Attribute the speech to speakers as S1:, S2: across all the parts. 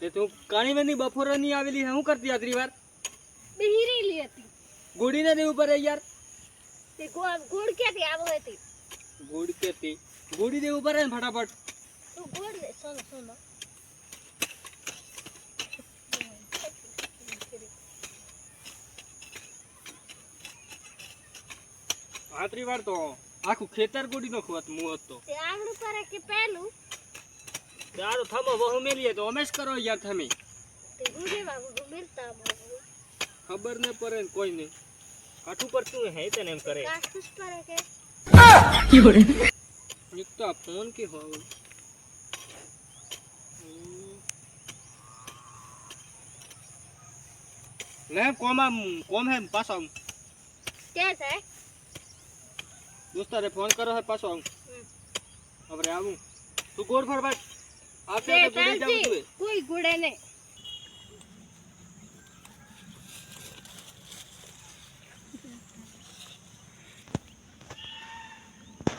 S1: તે તું કાણીવેની બપોરે ની આવેલી હે, હું કરતી આટલી વાર
S2: બિહીરેલી હતી.
S1: ગોડીને દેવ પડે યાર?
S2: તે ગોળ ગોળ ક્યાંથી આવો હતી.
S1: ગોડી કેતી ગોડી દેવ પડે ને ફટાફટ?
S2: તું ગોળ દે સોનો સોનો.
S1: આટલી વાર તો આખું ખેતર ગોડી નો ખોત મું હતો.
S2: તે આગળ કરે કે પહેલું?
S1: તે આ તો થમો બહુ મેલીએ તો અમે જ કરો યાર તમે
S2: તે ગુડે બાબુ મિલતા બાબુ
S1: ખબર ને પડે ને કોઈ નહીં કાઠું પડતું હે તને એમ કરે
S2: કાઠુસ કરે કે
S1: એક તો આ ફોન કે હો લે કોમ આમ કોમ હે પાછો આમ
S2: ક્યાં જાય
S1: દોસ્તારે ફોન કરો હે પાછો આમ
S2: હમ.
S1: હવે આવું તું ગોળ ફર ભાઈ
S2: તે
S1: આપણે તો જાવું
S2: કોઈ ગુડે ને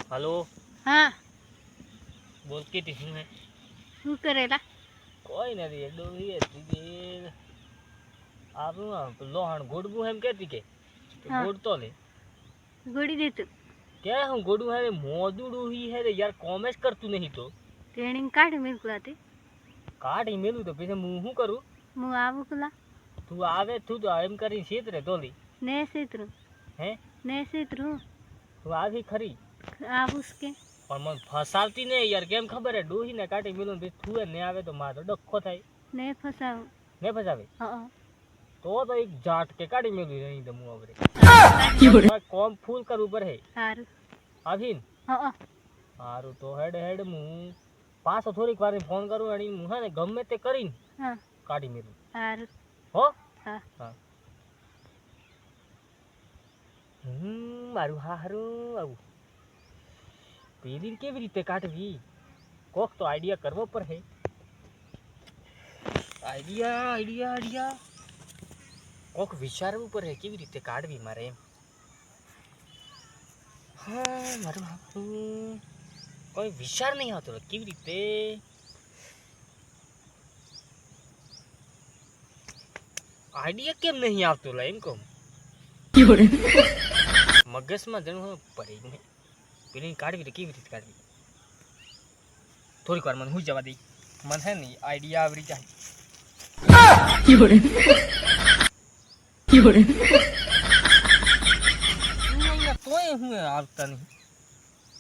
S1: હાલો?
S2: હા.
S1: બોલ કેતી શું હે
S2: શું કરેલા?
S1: કોઈ નથી એક ડોહી હતી કે આપણું લોહણ ગોડવું એમ કેતી કે. ગોડતો લે
S2: ગોળી દેતું.
S1: કે હું ગોડું હે મોદું ડોહી હે રે યાર કોમેસ કરતું નહીં તો.
S2: ટ્રેનિંગ કાઢી મેલકુલા તે
S1: કાઢી મેલું તો પછી હું શું કરું?
S2: હું આવું કુલા
S1: તું આવે તું તો એમ કરી સીતરે તોલી
S2: ને સીતરું
S1: હે?
S2: ને સીતરું
S1: તું આવી ખરી.
S2: આવું કે.
S1: પણ મને ફસાવતી નહીં યાર કેમ ખબર હે? ડોહીને કાઢી મેલું પછી તું ને આવે તો મારો ડખો થાય.
S2: ને ફસાવું.
S1: ને ફસાવે?
S2: હા
S1: તો તો એક જાટ કે કાઢી મેલું નહીં તો હું. આવરે કોમ ફૂલ કરવું હે.
S2: સારું
S1: આવીને?
S2: હા
S1: સારું તો હેડ હેડ હું પાછો થોડીક વાર ફોન કરું અને હું હે ને ગમે તે કરીને કાઢી મેલું.
S2: સારું
S1: હો?
S2: હા.
S1: હા. હમ મારું હારું આવું. પેલી કેવી રીતે કાઢવી? કોક તો આઈડિયા કરવો પડે. આઈડિયા આઈડિયા આઈડિયા કોક વિચારવું પડે કેવી રીતે કાઢવી મારે એમ. હા મારું હારું. કોઈ વિચાર નહીં આવતો કેવી રીતે? આઈડિયા કેમ નહીં આવતો લા એમ કહું. મગજમાં જણું પડી ને પેલી કાઢવી કેવી રીતે કાઢવી? થોડીક વાર મને હું જવા દઈ મને હે ને આઈડિયા આવડી જાય તોય હું આવતા નહીં.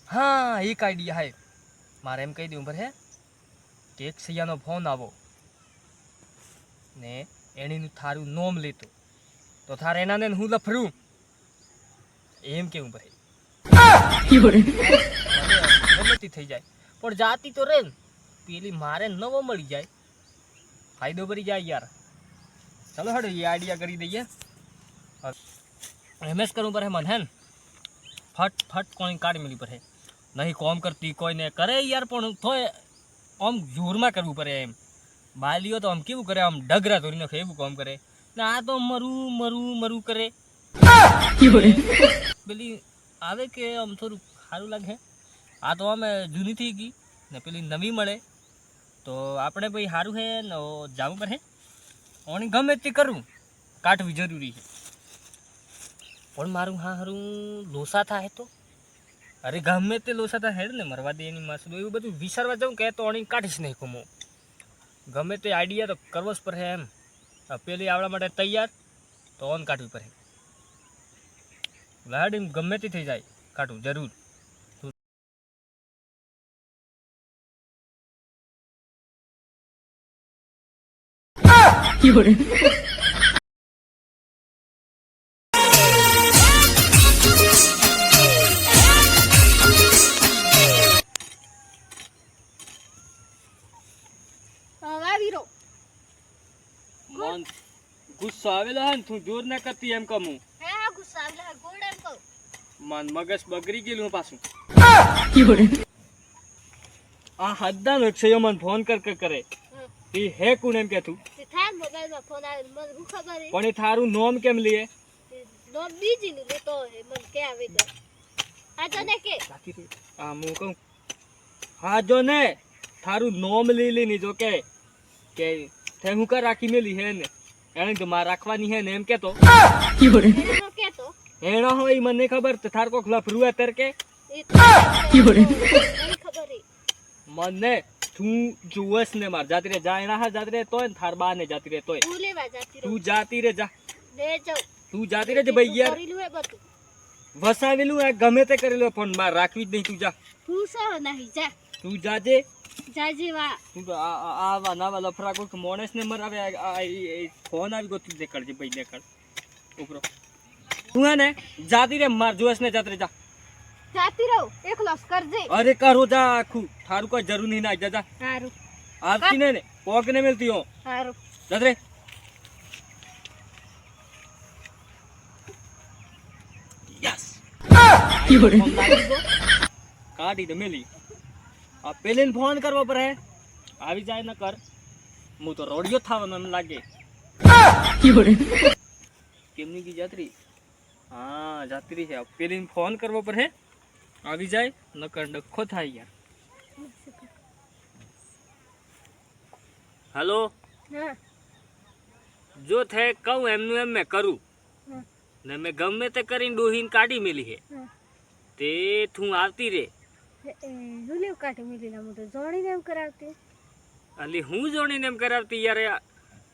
S1: હા, એક આઈડિયા હે મારે એમ કહી દઉં પર હે, કે એક સૈયાનો ફોન આવો ને એણીનું થારું નોમ લેતો. તો થારે એના ને હું લફરું? એમ કેવું પડે. ગમેતી થઈ જાય. પણ જાતી તો રે પેલી મારે નવો મળી જાય. ફાયદો ભરી જાય યાર. ચાલો હડો, એ આઈડિયા કરી દઈએ. એમએસ કરવું પડે મને, હે ફટ ફટ કોઈ કાઢી મળી પડે. નહીં, કોમ કરતી કોઈને કરે યાર, પણ થોય આમ જોરમાં કરવું પડે એમ. બાલીઓ તો આમ કેવું કરે, આમ ડગરા ધોરી નાખે, એવું કોમ કરે. ને આ તો મરું મરું મરું કરે. પેલી આવે કે આમ થોડું સારું લાગે? આ તો અમે જૂની થઈ ગઈ, ને પેલી નવી મળે. તો આપણે ભાઈ સારું છે ને જવું પડે ઓણી ગમે તે કરવું કાઢવી જરૂરી છે. પણ મારું હા હારું લોસા થાય તો? અરે ગમે તે લોસા હેડ ને મરવા દે એની માસું એવું બધું વિચારવા જાઉં કે તો અણી કાઢીશ નહીં કમો. ગમે તે આઈડિયા તો કરવો જ પડે એમ. પેલી આવડા માટે તૈયાર, તો ઓન કાઢવી પડે. લાડી ગમે તે થઈ જાય કાઢવું જરૂર.
S2: આવી
S1: ગુસ્સો આવેલો હે ને તું જોર ના કરતી એમ કમું
S2: હે. ગુસ્સો આવેલો હે ગોળ એમ કહું.
S1: મન મગજ બગડી ગયેલું પાછું. આ હદ્દાનો એ મને ફોન કર કર કરે. એ હે કોણ એમ કે તું? પણ એ થારું નોમ કેમ લીએ
S2: નોમ બીજી નું લેતો મને કે આવે તો આ તને કે.
S1: બાકી રે આ હું કહું. હા જો ને થારું નોમ લઈ લી ની જો કે કે તે હું કર રાખી મેલી હે ને. એને તો માર રાખવાની હે ને એમ કેતો.
S2: એનો
S1: હોય મને ખબર તો થાર કોક લફરું હે તર કે
S2: એ તો નહીં ખબર એ
S1: મને તું જુવસ ને માર જાતી રે જા એના હા જાતી રે તોય થાર બા ને જાતી રે તોય. તું જાતી રે જા. તું જાતી રે ભાઈ યાર. વસાવેલું હે ગમે તે કરેલું પણ માર રાખવી જ નહીં તું જા.
S2: તું જા.
S1: તું જાજે.
S2: જાજી વા
S1: તું તો આ આ- આવા નાવા લફરા કોઈક મોણસ ને મરાવે આ- આ- એ- એ ફોન આવી ગયો તું દેખાડજે ભાઈ દેખાડ. ઉપરો. તું હે ને જાતી રે માર જોશ ને જાત્રે જા.
S2: જાતી રહો એકલોસ કરજે.
S1: અરે કરો જા આખું. થારું કોઈ જરૂર નહીં ના જા જા. આવતી ને ને પોક ને મેલતી હો.
S2: સારું
S1: જાત્રે યસ. કાઢી તો મેલી. પેલીને ફોન કરવો પડે. આવી જાય ન કર. હું તો રોડિયો થવાનો એમ લાગે. કેમની કી જાત્રી? હા જાત્રી છે. પેલીને ફોન કરવો પડે. આવી જાય નકર ડખો થાય યાર. હલો? જો થાય કહું એમનું એમ મેં કરું. ને મેં ગમે તે કરીને ડોહીને કાઢી મેલી
S2: હે.
S1: તે તું આવતી રે.
S2: હું લેવ કાઢી એમ કરાવતી?
S1: અલી હું જોડીને એમ કરાવતી? યાર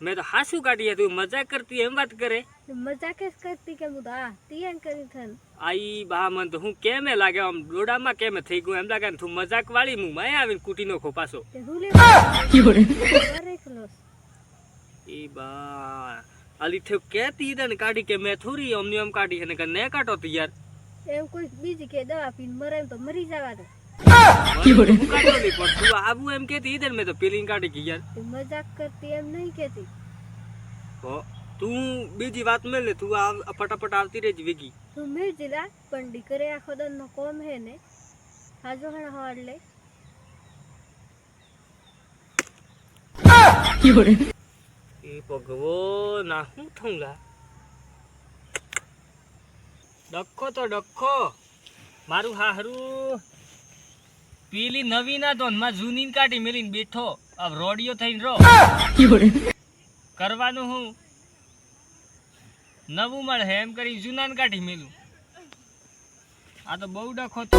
S1: મેં તો હાસું કાઢી તું મજાક કરતી એમ વાત કરે?
S2: મજાક જ કરતી કે હું તો આ તિયાન કરી થન.
S1: આઈ બા મન તો હું કેમે લાગે? આમ ડોડામાં કેમે થઈ ગયું? એમ લાગે તું મજાક વાળી હું મેં આવીને કૂટી નો ખોપાસો એ બા અલી થયો કેતી ઈદન કાઢી કે મેં થોડી અમને એમ કાઢી અને કે ને કાઢો તી યાર.
S2: એમ કોઈ બીજી કે દવા પીને મરે એમ તો મરી જવા દે.
S1: આવું એમ કેતી ઈધર મેં તો પેલી કાઢી ગઈ યાર.
S2: તે મજાક કરતી એમ નહીં કેતી
S1: તું બીજી વાત મેં ને તું આ ફટાફટ આવતી રહેજ વેગી.
S2: તું મિર્જિલા પણ દીકરે આખો દન નો કોમ હે ને હાજો હણ હવાડ લે.
S1: એ ભગવો ના હું થઉંલા ડખો તો ડખો. મારું હાહરું પેલી નવી ના તો માં જૂની કાઢી મેલીને બેઠો. अब રોડિયો થઈને રો કરવાનું હું. નવું મળે એમ કરી જૂના ને કાઢી મેલું. આ તો બહુ ડખો
S3: તો